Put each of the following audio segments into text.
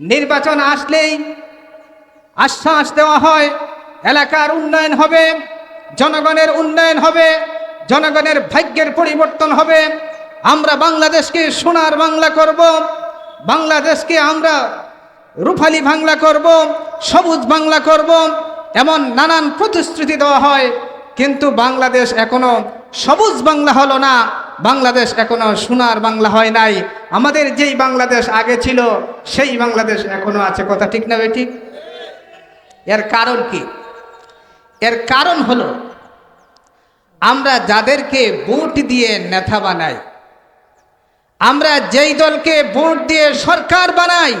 নির্বাচন আসলেই আশ্বাস দেওয়া হয়, এলাকার উন্নয়ন হবে, জনগণের উন্নয়ন হবে, জনগণের ভাগ্যের পরিবর্তন হবে। আমরা বাংলাদেশকে সোনার বাংলা করব, বাংলাদেশকে আমরা রুফালি বাংলা করব, সবুজ বাংলা করব, এমন নানান প্রতিশ্রুতি দেওয়া হয়। কিন্তু বাংলাদেশ এখনও সবুজ বাংলা হলো না। বাংলাদেশ এখনও সোনার বাংলা হয় নাই। আমাদের যেই বাংলাদেশ আগে ছিল, সেই বাংলাদেশ এখনও আছে। কথা ঠিক না ঠিক এর কারণ কি? এর কারণ হলো, আমরা যাদেরকে ভোট দিয়ে নেতা বানাই, আমরা যেই দলকে ভোট দিয়ে সরকার বানাই,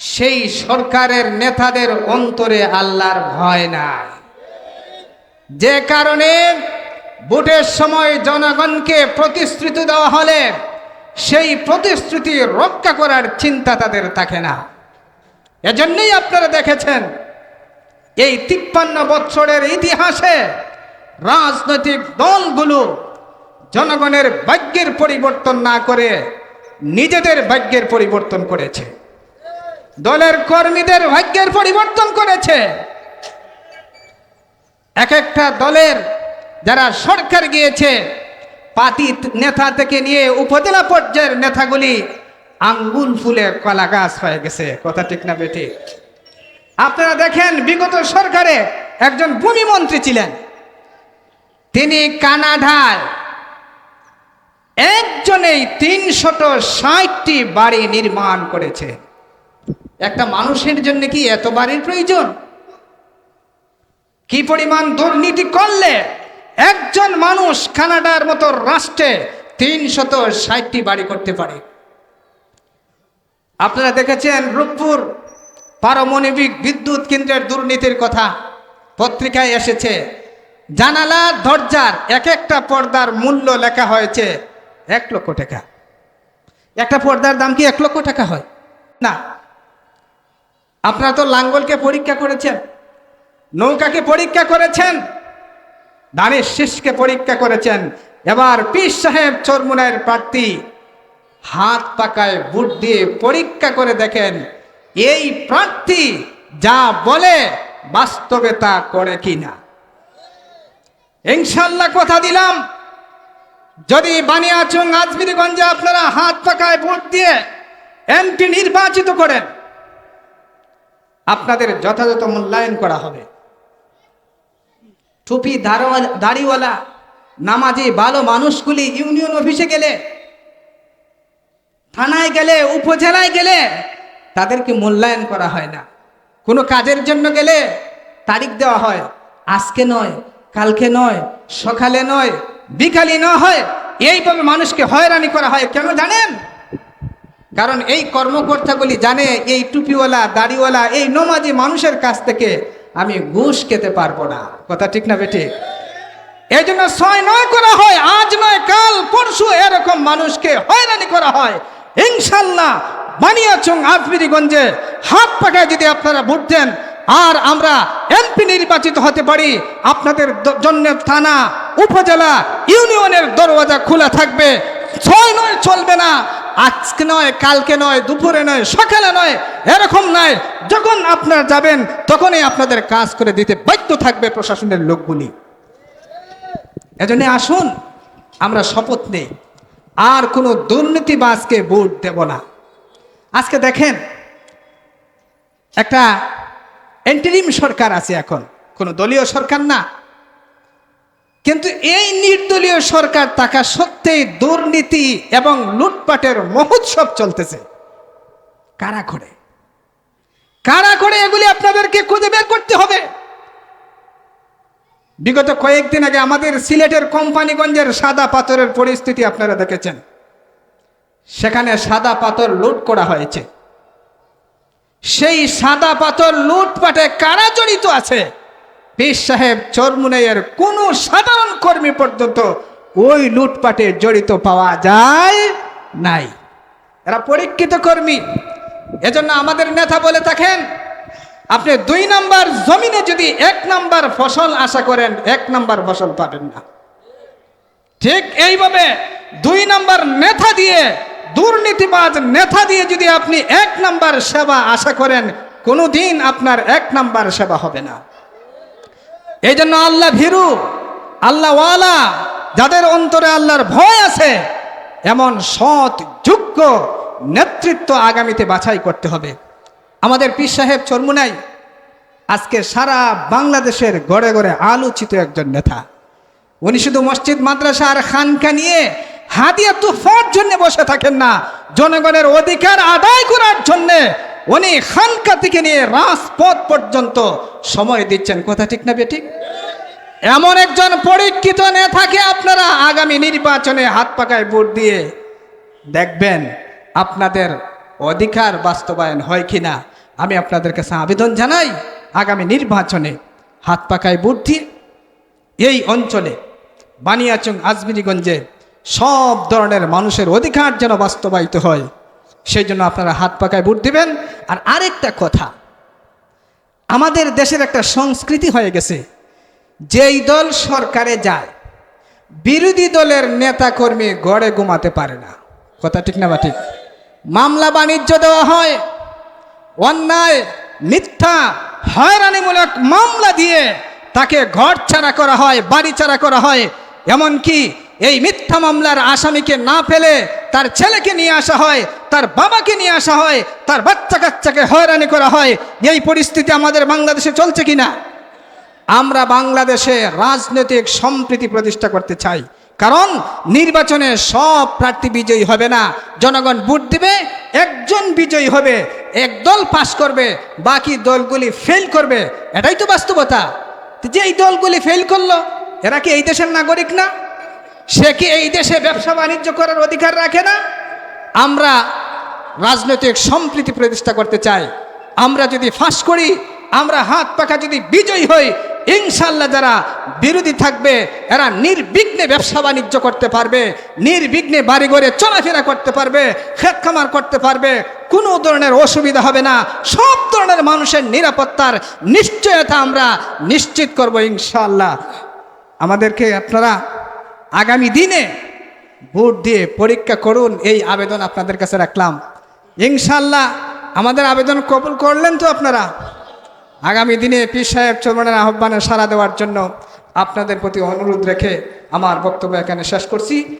সেই সরকারের নেতাদের অন্তরে আল্লাহর ভয় নাই। যে কারণে ভোটের সময় জনগণকে প্রতিশ্রুতি দেওয়া হলে সেই প্রতিশ্রুতি রক্ষা করার চিন্তা তাদের থাকে না। এজন্যই আপনারা দেখেছেন, এই তিপ্পান্ন বৎসরের ইতিহাসে রাজনৈতিক দলগুলো জনগণের ভাগ্যের পরিবর্তন না করে নিজেদের ভাগ্যের পরিবর্তন করেছে। দলের কর্মীদের ভাগ্যের পরিবর্তন করেছে। এক একটা দলের যারা সরকার গিয়েছে, পাতি নেতা থেকে নিয়ে উপজেলা পর্যায়ের নেতাগুলি আঙ্গুল ফুলে কলা গাছ হয়ে গেছে। কথা ঠিক না বেটি আপনারা দেখেন, বিগত সরকারে একজন ভূমি মন্ত্রী ছিলেন। তিনি কানাডায় একজনেই তিনশত ষাটটি বাড়ি নির্মাণ করেছে। একটা মানুষের জন্য কি এত বাড়ির প্রয়োজন? কি পরিমাণ দুর্নীতি করলে একজন মানুষ কানাডার মতো রাষ্ট্রে তিনশত ষাটটি বাড়ি করতে পারে। আপনারা দেখেছেন রূপপুর পারমাণবিক বিদ্যুৎ কেন্দ্রের দুর্নীতির কথা পত্রিকায় এসেছে। জানালা দরজার এক একটা পর্দার মূল্য লেখা হয়েছে এক লক্ষ টাকা। একটা পর্দার দাম কি এক লক্ষ টাকা হয়? না। আপনারা তো লাঙ্গলকে পরীক্ষা করেছেন, নৌকাকে পরীক্ষা করেছেন দানের শীষকে পরীক্ষা করেছেন। এবার পীর সাহেব চরমুনায়ের প্রার্থী হাত পাকায় বুট দিয়ে পরীক্ষা করে দেখেন, এই প্রার্থী যা বলে বাস্তবে তা করে কিনা। ইনশাল্লাহ কথা দিলাম। যদি বানিয়াচং আজমিরিগঞ্জে আপনারা হাত পাকায় ভোট দিয়ে এমপি নির্বাচিত করেন, আপনাদের যথাযথ মূল্যায়ন করা হবে। টুপি দাড়িওয়ালা নামাজি ভালো মানুষগুলি ইউনিয়ন অফিসে গেলে, থানায় গেলে, উপজেলায় গেলে তাদেরকে মূল্যায়ন করা হয় না। কোনো কাজের জন্য গেলে তারিখ দেওয়া হয়, আজকে নয়, কালকে নয়, সকালে নয়, বিকালে না হয়, এইভাবে মানুষকে হয়রানি করা হয়, কেন জানেন? কারণ এই কর্মকর্তাগুলি জানে, এই টুপিওয়ালা, দাড়িওয়ালা, এই নমাজি মানুষের কাছ থেকে আমি ঘুষ খেতে পারব না। কথা ঠিক না বেটে এই জন্য ছয় নয় করা হয়, আজ নয়, কাল, পরশু এরকম মানুষকে হয়রানি করা হয়। ইনশাল্লাহ বানিয়াচং আজমিরিগঞ্জে হাত পাকায় যদি আপনারা ভোট দেন, আর আমরা এমপি নির্বাচিত হতে পারি, আপনাদের জন্য থানা, উপজেলা, ইউনিয়নের দরওয়াজা খোলা থাকবে। ছয় নয় চলবে না আজকে নয়, কালকে নয়, দুপুরে নয়, সকালে নয়, এরকম নয়। যখন আপনারা যাবেন, তখনই আপনাদের কাজ করে দিতে বাধ্য থাকবে প্রশাসনের লোকগুলি। এজন্য আসুন, আমরা শপথ নেই। আর কোনো দুর্নীতিবাজকে ভোট দেব না। আজকে দেখেন, একটা এন্টারিম সরকার আছে এখন। কোনো দলীয় সরকার না। কিন্তু এই নির্দলীয় সরকার থাকা সত্ত্বেই দুর্নীতি এবং লুটপাটের মহোৎসব চলতেছে। কারা করে? কারা করে এগুলি আপনাদেরকে খুঁজে বের করতে হবে? বিগত কয়েকদিন আগে আমাদের সিলেটের কোম্পানিগঞ্জের সাদা পাথরের পরিস্থিতি আপনারা দেখেছেন। সেখানে সাদা পাথর লুট করা হয়েছে। সেই সাদা পাথর লুটপাটে কারা জড়িত আছে? পীর সাহেব চরমুনাইয়ের কোনো সাধারণ কর্মী পর্যন্ত ওই লুটপাটে জড়িত পাওয়া যায় নাই। এরা পরীক্ষিত কর্মী। এজন্য আমাদের নেতা বলে থাকেন, আপনি দুই নাম্বার জমিনে যদি এক নাম্বার ফসল আশা করেন, এক নাম্বার ফসল পাবেন না। ঠিক এইভাবে দুই নাম্বার নেতা দিয়ে, দুর্নীতিবাজ নেতা দিয়ে যদি আপনি এক নাম্বার সেবা আশা করেন, কোনোদিন আপনার এক নাম্বার সেবা হবে না। এই জন্য আল্লাহ ভীরু আল্লাহওয়ালা যাদের অন্তরে আল্লাহর ভয় আছে, এমন সৎ, যোগ্য নেতৃত্ব আগামীতে বাছাই করতে হবে। আমাদের পীর সাহেব চর্মুনাই আজকে সারা বাংলাদেশের গড়ে গড়ে আলোচিত একজন নেতা। উনি শুধু মসজিদ, মাদ্রাসা আর খানকা নিয়ে হাতিয়া তুফার জন্য বসে থাকেন না, জনগণের অধিকার আদায় করার জন্যে উনি খানকা থেকে নিয়ে রাজপথ পর্যন্ত সময় দিচ্ছেন। কথা ঠিক না বেঠিক? এমন একজন পরীক্ষিত নেতাকে আপনারা আগামী নির্বাচনে হাত পাকায় ভোট দিয়ে দেখবেন আপনাদের অধিকার বাস্তবায়ন হয় কিনা। আমি আপনাদের কাছে আবেদন জানাই, আগামী নির্বাচনে হাত পাকায় ভোট দিয়ে এই অঞ্চলে, বানিয়াচং, আজমিরিগঞ্জে সব ধরনের মানুষের অধিকার যেন বাস্তবায়িত হয়। সেই জন্য আপনারা হাত পাকায় ভোট দিবেন। আর আরেকটা কথা, আমাদের দেশের একটা সংস্কৃতি হয়ে গেছে, যেই দল সরকারে যায়, বিরোধী দলের নেতাকর্মী গড়ে ঘুমাতে পারে না। কথা ঠিক না বা ঠিক? মামলা বাণিজ্য দেওয়া হয়, অন্যায়, মিথ্যা, হয়রানিমূলক মামলা দিয়ে তাকে ঘর ছাড়া করা হয়, বাড়ি ছাড়া করা হয়। এমনকি এই মিথ্যা মামলার আসামিকে না ফেলে তার ছেলেকে নিয়ে আসা হয়, তার বাবাকে নিয়ে আসা হয়, তার বাচ্চা কাচ্চাকে হয়রানি করা হয়, এই পরিস্থিতি আমাদের বাংলাদেশে চলছে কিনা? আমরা বাংলাদেশে রাজনৈতিক সম্প্রীতি প্রতিষ্ঠা করতে চাই, কারণ নির্বাচনে সব প্রার্থী বিজয়ী হবে না। জনগণ ভোট দিবে, একজন বিজয়ী হবে, এক দল পাশ করবে, বাকি দলগুলি ফেল করবে। এটাই তো বাস্তবতা। যে এই দলগুলি ফেল করল, এরা কি এই দেশের নাগরিক না? সে কি এই দেশে ব্যবসা বাণিজ্য করার অধিকার রাখে না? আমরা রাজনৈতিক সম্প্রীতি প্রতিষ্ঠা করতে চাই। আমরা যদি ফাঁস করি, আমরা হাত পাখা যদি বিজয়ী হই ইনশাল্লাহ যারা বিরোধী থাকবে, এরা নির্বিঘ্নে ব্যবসা বাণিজ্য করতে পারবে, নির্বিঘ্নে বাড়ি ঘরে চলাফেরা করতে পারবে, খেত খামার করতে পারবে, কোনো ধরনের অসুবিধা হবে না। সব ধরনের মানুষের নিরাপত্তার নিশ্চয়তা আমরা নিশ্চিত করব ইনশাল্লাহ আমাদেরকে আপনারা আগামী দিনে ভোট দিয়ে পরীক্ষা করুন, এই আবেদন আপনাদের কাছে রাখলাম। ইনশাল্লাহ আমাদের আবেদন কবুল করলেন তো আপনারা। আগামী দিনে পীর সাহেব চৌমানের আহ্বানে সাড়া দেওয়ার জন্য আপনাদের প্রতি অনুরোধ রেখে আমার বক্তব্য এখানে শেষ করছি।